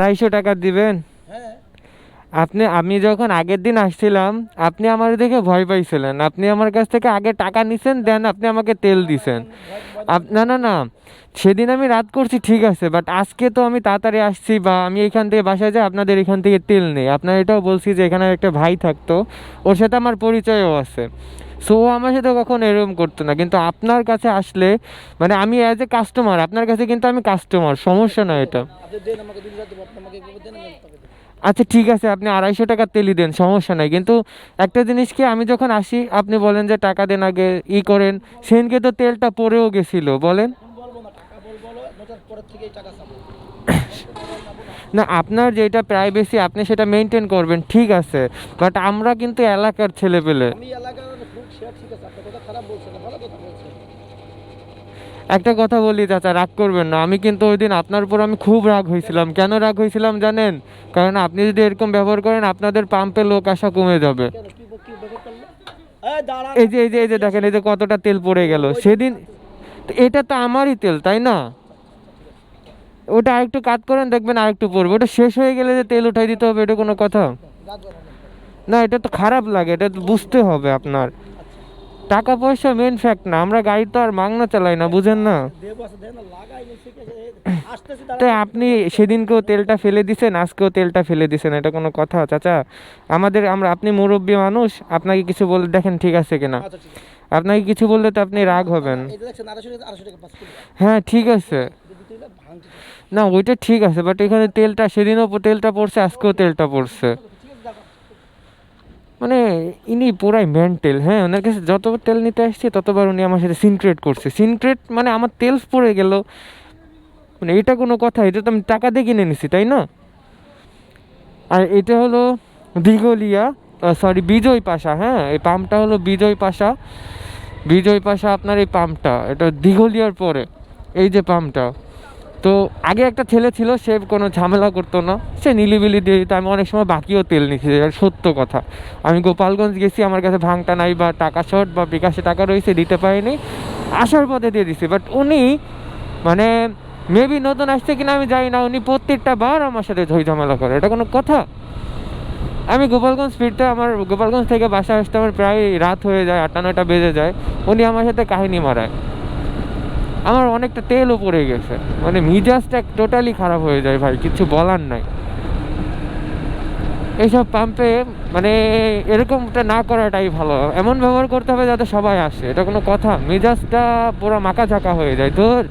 আড়াইশো টাকা দিবেন? হ্যাঁ। আপনি আমি যখন আগের দিন আসছিলাম আপনি আমার দেখে ভয় পাইছিলেন। আপনি আমার কাছ থেকে আগে টাকা নিছেন দেন আপনি আমাকে তেল দিছেন। না না না। সেদিন আমি রাত করছি ঠিক আছে বাট আজকে তো আমি তাড়াতাড়ি আসছি বা আমি এখান থেকে বাসায় যাই আপনাদের এখান থেকে তেল নেই। আপনার এটাও বলছি যে এখানে একটা ভাই থাকতো ওর সাথে আমার পরিচয়ও আছে। সো আমার সাথে কখনো এরকম করতো না। কিন্তু আপনার কাছে আসলে মানে আমি অ্যাজ এ কাস্টমার আপনার কাছে কিন্তু আমি কাস্টমার সমস্যা না এটা। আচ্ছা ঠিক আছে, আপনি আড়াইশো টাকা তেলই দেন, সমস্যা নাই। কিন্তু একটা জিনিস কি, আমি যখন আসি, আপনি বলেন যে টাকা দেন আগে, ই করেন, সেদিনকে তো তেলটা পড়েও গেছিল, বলেন। না, আপনার যেটা প্রাইভেসি আপনি সেটা মেনটেন করবেন, ঠিক আছে। বাট আমরা কিন্তু এলাকার ছেলে পেলে আমি এলাকার খুব শেয়ার ঠিক আছে আপনার কথা খারাপ বলছেন ভালো কথা বলছেন একটা কথা বলি চাচা রাগ করবেন না। আমি কিন্তু ওই দিন আপনার উপর আমি খুব রাগ হয়েছিলাম। কেন রাগ হয়েছিলাম জানেন? কারণ আপনি যদি এরকম ব্যবহার করেন আপনাদের পাম্পে লোক আসা কমে যাবে। এই যে এই যে এই যে দেখেন এই যে কতটা তেল পড়ে গেল। সেদিন এটা তো আমারই তেল তাই না? ওটা আরেকটু কাট করেন দেখবেন আরেকটু পড়বে। ওটা শেষ হয়ে গেলে যে তেল উঠাই দিতে হবে এটা কোনো কথা? না এটা তো খারাপ লাগে এটা তো বুঝতে হবে আপনার। টাকা পয়সা মেন ফ্যাক্ট না আমরা গাড়ি তো আর মাংনা চালাই না বুঝেন না। তো আপনি সেদিনকেও তেলটা ফেলে দিছেন আজকেও তেলটা ফেলে দিছেন এটা কোনো কথা চাচা। আমাদের আমরা আপনি মুরব্বী মানুষ আপনাকে কিছু বলে দেখেন ঠিক আছে কিনা। আচ্ছা আপনাকে কিছু বললে তো আপনি রাগ হবেন। কিলো। হ্যাঁ ঠিক আছে। না ওইটা ঠিক আছে বাট এখানে তেলটা সেদিনও তেলটা পড়ছে আজকেও তেলটা পড়ছে। মানে ইনি পুরাই মেন্টেল হ্যাঁ? ওনার কাছে যতবার তেল নিতে আসছে, ততবার উনি আমার সাথে সিনক্রেট করছে। সিনক্রেট মানে আমার তেল পড়ে গেল। মানে এটা কোনো কথা, এটা তো আমি টাকা দিয়ে কিনে নিছি তাই না? আর এটা হলো দিগলিয়া সরি বিজয় পাশা হ্যাঁ? এই পাম্পটা হলো বিজয় পাশা। বিজয় পাশা আপনার এই পাম্পটা, এটা দিঘলিয়ার পরে। এই যে পাম্পটা। তো আগে একটা ছেলে ছিল, সে কোনো ঝামেলা করতো না। সে নিলিবিলি দিয়ে দিত। আমি অনেক সময় বাকিও তেল নিচ্ছি সত্য কথা। আমি গোপালগঞ্জ গেছি, আমার কাছে ভাঙটা নাই বা টাকা শর্ট বা বিকাশে টাকা রয়েছে, দিতে পারিনি। আসার পথে দিয়ে দিছি। বাট উনি মানে মেবি নতুন আসছে কিনা আমি জানি না। উনি প্রত্যেকটা বার আমার সাথে ঝই ঝামেলা করে। এটা কোনো কথা? আমি গোপালগঞ্জ ফিরতে আমার গোপালগঞ্জ থেকে বাসা আসতে আমার প্রায় রাত হয়ে যায়, আটটা নয়টা বেজে যায়। উনি আমার সাথে কাহিনী মারায়। আমার অনেকটা তেলও পড়ে গেছে। মানে মিজাজটা টোটালি খারাপ হয়ে যায় ভাই, কিছু বলার নাই। এইসব পাম্পে মানে এরকমটা না করাটাই ভালো। এমন ব্যবহার করতে হবে যাতে সবাই আসে। এটা কোনো কথা। মেজাজটা পুরো মাকা ঝাঁকা হয়ে যায়। তোর